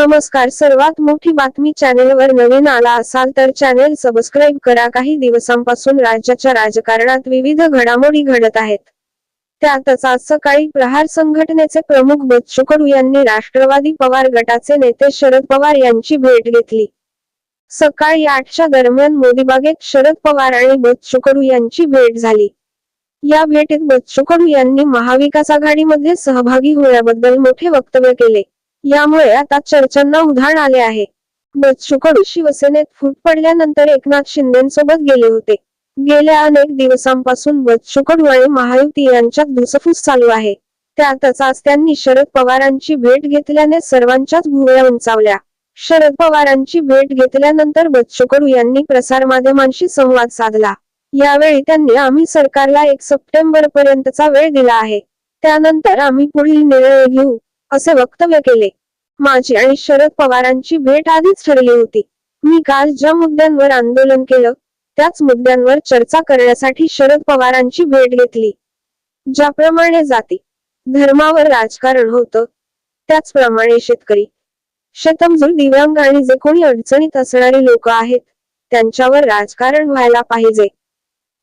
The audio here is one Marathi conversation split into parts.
नमस्कार. सर्वात मोठी बातमी चॅनेलवर नवीन आला असाल तर चॅनेल सबस्क्राईब करा. काही दिवसांपासून राज्याच्या राजकारणात विविध घडामोडी घडत आहेत. त्यातच आज सकाळी प्रहार संघटनेचे प्रमुख बच्चू कडू यांनी राष्ट्रवादी पवार गटाचे नेते शरद पवार यांची भेट घेतली. सकाळी आठच्या दरम्यान मोदीबागेत शरद पवार आणि बच्चू कडू यांची भेट झाली. या भेटीत बच्चू कडू यांनी महाविकास आघाडीमध्ये सहभागी होण्याबद्दल मोठे वक्तव्य केले. यामुळे आता चर्चांना उधाण आले आहे. बच्चूकडू शिवसेनेत फूट पडल्यानंतर एकनाथ शिंदेसोबत गेले होते. गेल्या अनेक दिवसांपासून बच्चू कडू आणि महायुती यांच्यात धुसफूस चालू आहे. त्यातच आज त्यांनी शरद पवारांची भेट घेतल्याने सर्वांच्याच भुवया उंचावल्या. शरद पवारांची भेट घेतल्यानंतर बच्चू कडू यांनी प्रसारमाध्यमांशी संवाद साधला. यावेळी त्यांनी आम्ही सरकारला एक सप्टेंबर पर्यंतचा वेळ दिला आहे. त्यानंतर आम्ही पुढील निर्णय घेऊ. असे वक्तव्य केले. माझी आणि शरद पवारांची भेट आधीच ठरली होती. मी काल ज्या मुद्द्यांवर आंदोलन केलं त्याच मुद्द्यांवर चर्चा करण्यासाठी शरद पवारांची भेट घेतली. ज्याप्रमाणे जाती धर्मावर राजकारण होतं त्याचप्रमाणे शेतकरी. शतमजूर दिव्यांग आणि जे कोणी अडचणीत असणारी लोक आहेत त्यांच्यावर राजकारण व्हायला पाहिजे.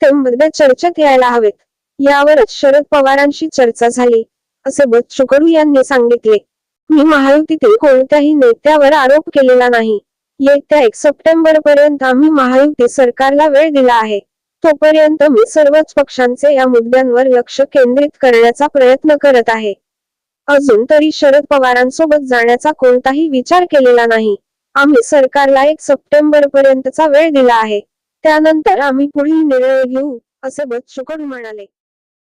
ते मुद्दे चर्चेत यायला हवेत. यावरच शरद पवारांशी चर्चा झाली. असे बच्चू कडू यांनी सांगितले. मी महायुतीतील कोणत्याही नेत्यावर आरोप केलेला नाही. येत्या एक सप्टेंबर पर्यंत आम्ही महायुती सरकारला वेळ दिला आहे. तोपर्यंत मी सर्वच पक्षांचे या मुद्द्यांवर लक्ष केंद्रित करण्याचा प्रयत्न करत आहे. अजून तरी शरद पवारांसोबत जाण्याचा कोणताही विचार केलेला नाही. आम्ही सरकारला एक सप्टेंबर पर्यंतचा वेळ दिला आहे. त्यानंतर आम्ही पुढील निर्णय घेऊ असे बच्चू कडू म्हणाले.